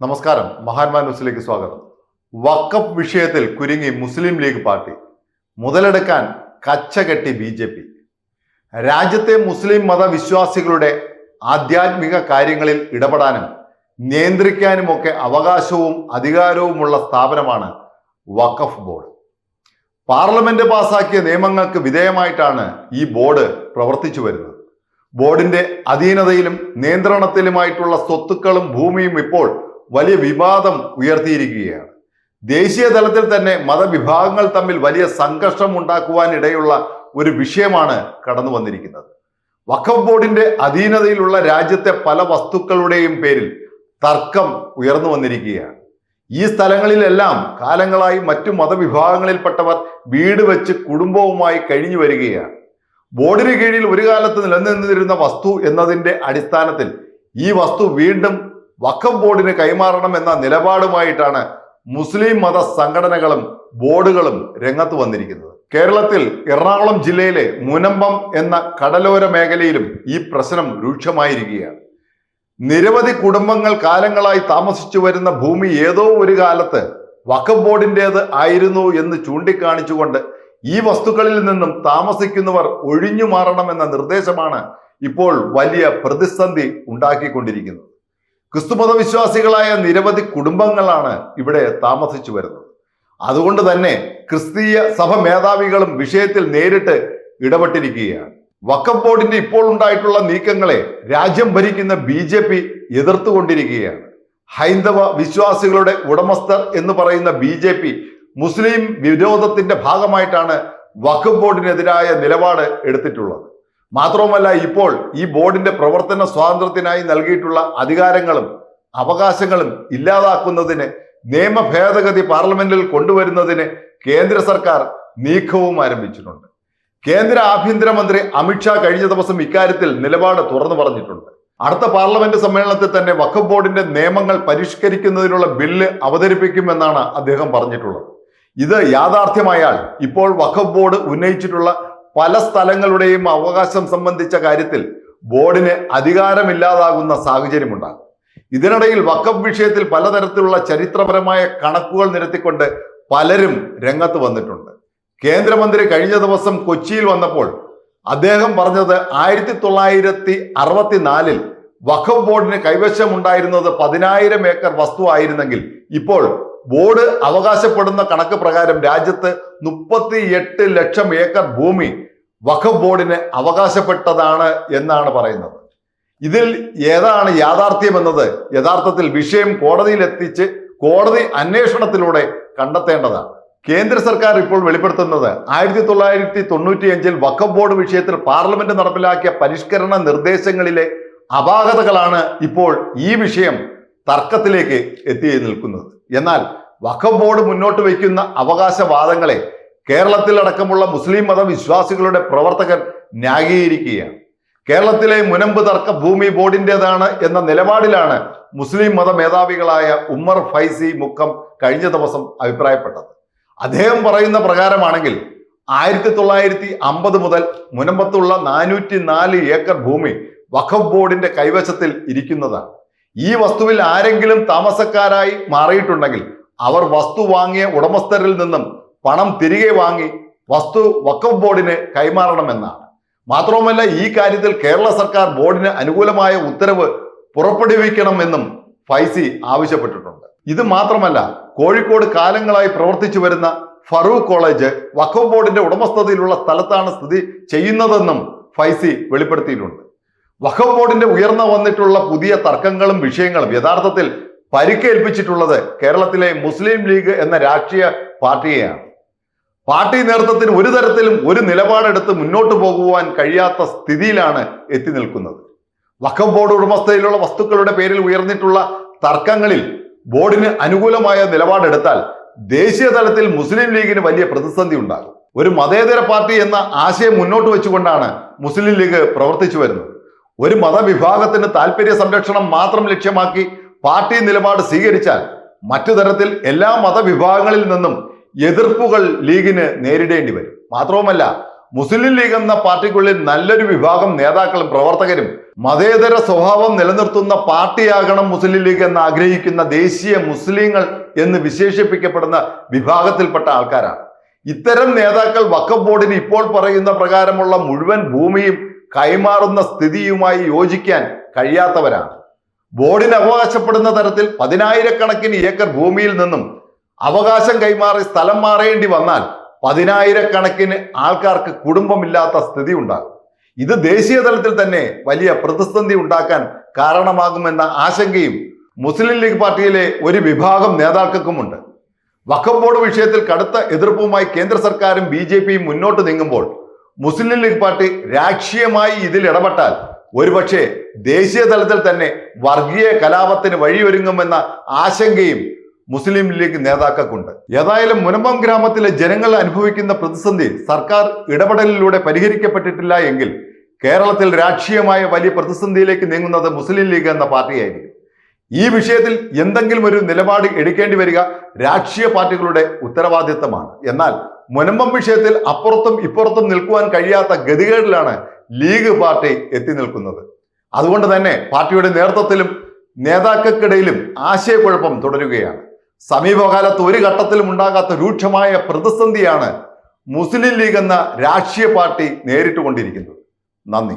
നമസ്കാരം. മഹാന്മാ ന്യൂസിലേക്ക് സ്വാഗതം. വക്കഫ് വിഷയത്തിൽ കുരുങ്ങി മുസ്ലിം ലീഗ് പാർട്ടി. മുതലെടുക്കാൻ കച്ചകെട്ടി ബി ജെ പി. രാജ്യത്തെ മുസ്ലിം മതവിശ്വാസികളുടെ ആധ്യാത്മിക കാര്യങ്ങളിൽ ഇടപെടാനും നിയന്ത്രിക്കാനുമൊക്കെ അവകാശവും അധികാരവുമുള്ള സ്ഥാപനമാണ് വഖഫ് ബോർഡ്. പാർലമെന്റ് പാസാക്കിയ നിയമങ്ങൾക്ക് വിധേയമായിട്ടാണ് ഈ ബോർഡ് പ്രവർത്തിച്ചു വരുന്നത്. ബോർഡിന്റെ അധീനതയിലും നിയന്ത്രണത്തിലുമായിട്ടുള്ള സ്വത്തുക്കളും ഭൂമിയും ഇപ്പോൾ വലിയ വിവാദം ഉയർത്തിയിരിക്കുകയാണ്. ദേശീയ തലത്തിൽ തന്നെ മതവിഭാഗങ്ങൾ തമ്മിൽ വലിയ സംഘർഷം ഉണ്ടാക്കുവാനിടയുള്ള ഒരു വിഷയമാണ് കടന്നു വന്നിരിക്കുന്നത്. വഖഫ് ബോർഡിന്റെ അധീനതയിലുള്ള രാജ്യത്തെ പല വസ്തുക്കളുടെയും പേരിൽ തർക്കം ഉയർന്നു വന്നിരിക്കുകയാണ്. ഈ സ്ഥലങ്ങളിലെല്ലാം കാലങ്ങളായി മറ്റു മതവിഭാഗങ്ങളിൽപ്പെട്ടവർ വീട് വെച്ച് കുടുംബവുമായി കഴിഞ്ഞു വരികയാണ്. ബോർഡിന് കീഴിൽ ഒരു കാലത്ത് നിലനിന്നിരുന്ന വസ്തു എന്നതിന്റെ അടിസ്ഥാനത്തിൽ ഈ വസ്തു വീണ്ടും വഖഫ് ബോർഡിന് കൈമാറണം എന്ന നിലപാടുമായിട്ടാണ് മുസ്ലിം മത സംഘടനകളും ബോർഡുകളും രംഗത്ത് വന്നിരിക്കുന്നത്. കേരളത്തിൽ എറണാകുളം ജില്ലയിലെ മുനമ്പം എന്ന കടലോര മേഖലയിലും ഈ പ്രശ്നം രൂക്ഷമായിരിക്കുകയാണ്. നിരവധി കുടുംബങ്ങൾ കാലങ്ങളായി താമസിച്ചു വരുന്ന ഭൂമി ഏതോ ഒരു കാലത്ത് വഖഫ് ബോർഡിന്റേത് ആയിരുന്നു എന്ന് ചൂണ്ടിക്കാണിച്ചുകൊണ്ട് ഈ വസ്തുക്കളിൽ നിന്നും താമസിക്കുന്നവർ ഒഴിഞ്ഞു മാറണമെന്ന നിർദ്ദേശമാണ് ഇപ്പോൾ വലിയ പ്രതിസന്ധി ഉണ്ടാക്കിക്കൊണ്ടിരിക്കുന്നത്. ക്രിസ്തുമത വിശ്വാസികളായ നിരവധി കുടുംബങ്ങളാണ് ഇവിടെ താമസിച്ചു വരുന്നത്. അതുകൊണ്ട് തന്നെ ക്രിസ്തീയ സഭ മേധാവികളും വിഷയത്തിൽ നേരിട്ട് ഇടപെട്ടിരിക്കുകയാണ്. വക്കഫ് ബോർഡിന്റെ ഇപ്പോൾ ഉണ്ടായിട്ടുള്ള നീക്കങ്ങളെ രാജ്യം ഭരിക്കുന്ന ബി ജെ പി എതിർത്തുകൊണ്ടിരിക്കുകയാണ്. ഹൈന്ദവ വിശ്വാസികളുടെ ഉടമസ്ഥർ എന്ന് പറയുന്ന ബി ജെ പി മുസ്ലിം വിരോധത്തിന്റെ ഭാഗമായിട്ടാണ് വഖഫ് ബോർഡിനെതിരായ നിലപാട് എടുത്തിട്ടുള്ളത്. മാത്രവുമല്ല ഇപ്പോൾ ഈ ബോർഡിന്റെ പ്രവർത്തന സ്വാതന്ത്ര്യത്തിനായി നൽകിയിട്ടുള്ള അധികാരങ്ങളും അവകാശങ്ങളും ഇല്ലാതാക്കുന്നതിന് നിയമ ഭേദഗതി പാർലമെന്റിൽ കൊണ്ടുവരുന്നതിന് കേന്ദ്ര സർക്കാർ നീക്കവും ആരംഭിച്ചിട്ടുണ്ട്. കേന്ദ്ര ആഭ്യന്തരമന്ത്രി അമിത്ഷാ കഴിഞ്ഞ ദിവസം ഇക്കാര്യത്തിൽ നിലപാട് തുറന്നു പറഞ്ഞിട്ടുണ്ട്. അടുത്ത പാർലമെന്റ് സമ്മേളനത്തിൽ തന്നെ വഖഫ് ബോർഡിന്റെ നിയമങ്ങൾ പരിഷ്കരിക്കുന്നതിനുള്ള ബില്ല് അവതരിപ്പിക്കുമെന്നാണ് അദ്ദേഹം പറഞ്ഞിട്ടുള്ളത്. ഇത് യാഥാർത്ഥ്യമായാൽ ഇപ്പോൾ വഖഫ് ബോർഡ് ഉന്നയിച്ചിട്ടുള്ള പല സ്ഥലങ്ങളുടെയും അവകാശം സംബന്ധിച്ച കാര്യത്തിൽ ബോർഡിന് അധികാരമില്ലാതാകുന്ന സാഹചര്യമുണ്ടാകും. ഇതിനിടയിൽ വക്കഫ് വിഷയത്തിൽ പലതരത്തിലുള്ള ചരിത്രപരമായ കണക്കുകൾ നിരത്തിക്കൊണ്ട് പലരും രംഗത്ത് വന്നിട്ടുണ്ട്. കേന്ദ്രമന്ത്രി കഴിഞ്ഞ ദിവസം കൊച്ചിയിൽ വന്നപ്പോൾ അദ്ദേഹം പറഞ്ഞത് ആയിരത്തി തൊള്ളായിരത്തി അറുപത്തിനാലിൽ വഖഫ് ബോർഡിന് കൈവശമുണ്ടായിരുന്നത് പതിനായിരം ഏക്കർ വസ്തു ആയിരുന്നെങ്കിൽ ഇപ്പോൾ ബോർഡ് അവകാശപ്പെടുന്ന കണക്ക് പ്രകാരം രാജ്യത്ത് മുപ്പത്തി എട്ട് ലക്ഷം ഏക്കർ ഭൂമി വഖഫ് ബോർഡിന് അവകാശപ്പെട്ടതാണ് എന്നാണ് പറയുന്നത്. ഇതിൽ ഏതാണ് യാഥാർത്ഥ്യം എന്നത് യഥാർത്ഥത്തിൽ വിഷയം കോടതിയിൽ എത്തിച്ച് കോടതി അന്വേഷണത്തിലൂടെ കണ്ടെത്തേണ്ടതാണ്. കേന്ദ്ര സർക്കാർ ഇപ്പോൾ വെളിപ്പെടുത്തുന്നത് ആയിരത്തി തൊള്ളായിരത്തി തൊണ്ണൂറ്റിയഞ്ചിൽ വഖഫ് ബോർഡ് വിഷയത്തിൽ പാർലമെന്റ് നടപ്പിലാക്കിയ പരിഷ്കരണ നിർദ്ദേശങ്ങളിലെ അപാകതകളാണ് ഇപ്പോൾ ഈ വിഷയം തർക്കത്തിലേക്ക് എത്തി നിൽക്കുന്നത് എന്നാൽ വഖഫ് ബോർഡ് മുന്നോട്ട് വയ്ക്കുന്ന അവകാശവാദങ്ങളെ കേരളത്തിലടക്കമുള്ള മുസ്ലിം മതവിശ്വാസികളുടെ പ്രവർത്തകർ ന്യായീകരിക്കുകയാണ്. കേരളത്തിലെ മുനമ്പ് തർക്ക ഭൂമി ബോർഡിന്റെതാണ് എന്ന നിലപാടിലാണ് മുസ്ലിം മത മേധാവികളായ ഉമ്മർ ഫൈസി മുക്കം കഴിഞ്ഞ ദിവസം അഭിപ്രായപ്പെട്ടത്. അദ്ദേഹം പറയുന്ന പ്രകാരമാണെങ്കിൽ ആയിരത്തി തൊള്ളായിരത്തി അമ്പത് മുതൽ മുനമ്പത്തുള്ള നാനൂറ്റി നാല് ഏക്കർ ഭൂമി വഖഫ് ബോർഡിന്റെ കൈവശത്തിൽ ഇരിക്കുന്നതാണ്. ഈ വസ്തുവിൽ ആരെങ്കിലും താമസക്കാരായി മാറിയിട്ടുണ്ടെങ്കിൽ അവർ വസ്തു വാങ്ങിയ ഉടമസ്ഥരിൽ നിന്നും പണം തിരികെ വാങ്ങി വസ്തു വക്കഫ് ബോർഡിന് കൈമാറണമെന്നാണ്. മാത്രവുമല്ല ഈ കാര്യത്തിൽ കേരള സർക്കാർ ബോർഡിന് അനുകൂലമായ ഉത്തരവ് പുറപ്പെടുവിക്കണമെന്നും ഫൈസി ആവശ്യപ്പെട്ടിട്ടുണ്ട്. ഇത് മാത്രമല്ല കോഴിക്കോട് കാലങ്ങളായി പ്രവർത്തിച്ചു വരുന്ന ഫറൂഖ് കോളേജ് വഖഫ് ബോർഡിന്റെ ഉടമസ്ഥതയിലുള്ള സ്ഥലത്താണ് സ്ഥിതി ചെയ്യുന്നതെന്നും ഫൈസി വെളിപ്പെടുത്തിയിട്ടുണ്ട്. വഖഫ് ബോർഡിന്റെ ഉയർന്നു വന്നിട്ടുള്ള പുതിയ തർക്കങ്ങളും വിഷയങ്ങളും യഥാർത്ഥത്തിൽ പരിക്കേൽപ്പിച്ചിട്ടുള്ളത് കേരളത്തിലെ മുസ്ലിം ലീഗ് എന്ന രാഷ്ട്രീയ പാർട്ടിയെയാണ്. പാർട്ടി നേതൃത്വത്തിന് ഒരു തരത്തിലും ഒരു നിലപാടെടുത്ത് മുന്നോട്ട് പോകുവാൻ കഴിയാത്ത സ്ഥിതിയിലാണ് എത്തി നിൽക്കുന്നത്. വഖഫ് ബോർഡ് ഉടമസ്ഥയിലുള്ള വസ്തുക്കളുടെ പേരിൽ ഉയർന്നിട്ടുള്ള തർക്കങ്ങളിൽ ബോർഡിന് അനുകൂലമായ നിലപാടെടുത്താൽ ദേശീയ തലത്തിൽ മുസ്ലിം ലീഗിന് വലിയ പ്രതിസന്ധി ഉണ്ടാകും. ഒരു മതേതര പാർട്ടി എന്ന ആശയം മുന്നോട്ട് വെച്ചുകൊണ്ടാണ് മുസ്ലിം ലീഗ് പ്രവർത്തിച്ചു വരുന്നത്. ഒരു മതവിഭാഗത്തിന് താല്പര്യ സംരക്ഷണം മാത്രം ലക്ഷ്യമാക്കി പാർട്ടി നിലപാട് സ്വീകരിച്ചാൽ മറ്റു തരത്തിൽ എല്ലാ മതവിഭാഗങ്ങളിൽ നിന്നും എതിർപ്പുകൾ ലീഗിന് നേരിടേണ്ടി വരും. മാത്രവുമല്ല മുസ്ലിം ലീഗ് എന്ന പാർട്ടിക്കുള്ളിൽ നല്ലൊരു വിഭാഗം നേതാക്കളും പ്രവർത്തകരും മതേതര സ്വഭാവം നിലനിർത്തുന്ന പാർട്ടിയാകണം മുസ്ലിം ലീഗ് എന്ന് ആഗ്രഹിക്കുന്ന ദേശീയ മുസ്ലിങ്ങൾ എന്ന് വിശേഷിപ്പിക്കപ്പെടുന്ന വിഭാഗത്തിൽപ്പെട്ട ആൾക്കാരാണ്. ഇത്തരം നേതാക്കൾ വക്കബ് ബോർഡിന് ഇപ്പോൾ പറയുന്ന പ്രകാരമുള്ള മുഴുവൻ ഭൂമിയും കൈമാറുന്ന സ്ഥിതിയുമായി യോജിക്കാൻ കഴിയാത്തവരാണ്. ബോർഡിന് അവകാശപ്പെടുന്ന തരത്തിൽ പതിനായിരക്കണക്കിന് ഏക്കർ ഭൂമിയിൽ നിന്നും അവകാശം കൈമാറി സ്ഥലം മാറേണ്ടി വന്നാൽ പതിനായിരക്കണക്കിന് ആൾക്കാർക്ക് കുടുംബമില്ലാത്ത സ്ഥിതി ഉണ്ടാകും. ഇത് ദേശീയ തലത്തിൽ തന്നെ വലിയ പ്രതിസന്ധി ഉണ്ടാക്കാൻ കാരണമാകുമെന്ന ആശങ്കയും മുസ്ലിം ലീഗ് പാർട്ടിയിലെ ഒരു വിഭാഗം നേതാക്കൾക്കുമുണ്ട്. വഖഫ് ബോർഡ് വിഷയത്തിൽ കടുത്ത എതിർപ്പുമായി കേന്ദ്ര സർക്കാരും ബി മുന്നോട്ട് നീങ്ങുമ്പോൾ മുസ്ലിം ലീഗ് പാർട്ടി രാഷ്ട്രീയമായി ഇതിൽ ഇടപെട്ടാൽ ഒരുപക്ഷെ ദേശീയ തലത്തിൽ തന്നെ വർഗീയ കലാപത്തിന് വഴിയൊരുങ്ങുമെന്ന ആശങ്കയും മുസ്ലിം ലീഗ് നേതാക്കൾക്കുണ്ട്. ഏതായാലും മുനമ്പം ഗ്രാമത്തിലെ ജനങ്ങൾ അനുഭവിക്കുന്ന പ്രതിസന്ധി സർക്കാർ ഇടപെടലിലൂടെ പരിഹരിക്കപ്പെട്ടിട്ടില്ല എങ്കിൽ കേരളത്തിൽ രാഷ്ട്രീയമായ വലിയ പ്രതിസന്ധിയിലേക്ക് നീങ്ങുന്നത് മുസ്ലിം ലീഗ് എന്ന പാർട്ടിയായിരിക്കും. ഈ വിഷയത്തിൽ എന്തെങ്കിലും ഒരു നിലപാട് എടുക്കേണ്ടി വരിക രാഷ്ട്രീയ പാർട്ടികളുടെ ഉത്തരവാദിത്തമാണ്. എന്നാൽ മുനമ്പം വിഷയത്തിൽ അപ്പുറത്തും ഇപ്പുറത്തും നിൽക്കുവാൻ കഴിയാത്ത ഗതികേടിലാണ് ലീഗ് പാർട്ടി എത്തി നിൽക്കുന്നത്. അതുകൊണ്ട് തന്നെ പാർട്ടിയുടെ നേതൃത്വത്തിലും നേതാക്കൾക്കിടയിലും ആശയക്കുഴപ്പം തുടരുകയാണ്. സമീപകാലത്ത് ഒരു ഘട്ടത്തിലും ഉണ്ടാകാത്ത രൂക്ഷമായ പ്രതിസന്ധിയാണ് മുസ്ലിം ലീഗ് എന്ന രാഷ്ട്രീയ പാർട്ടി നേരിട്ടുകൊണ്ടിരിക്കുന്നത്. നന്ദി.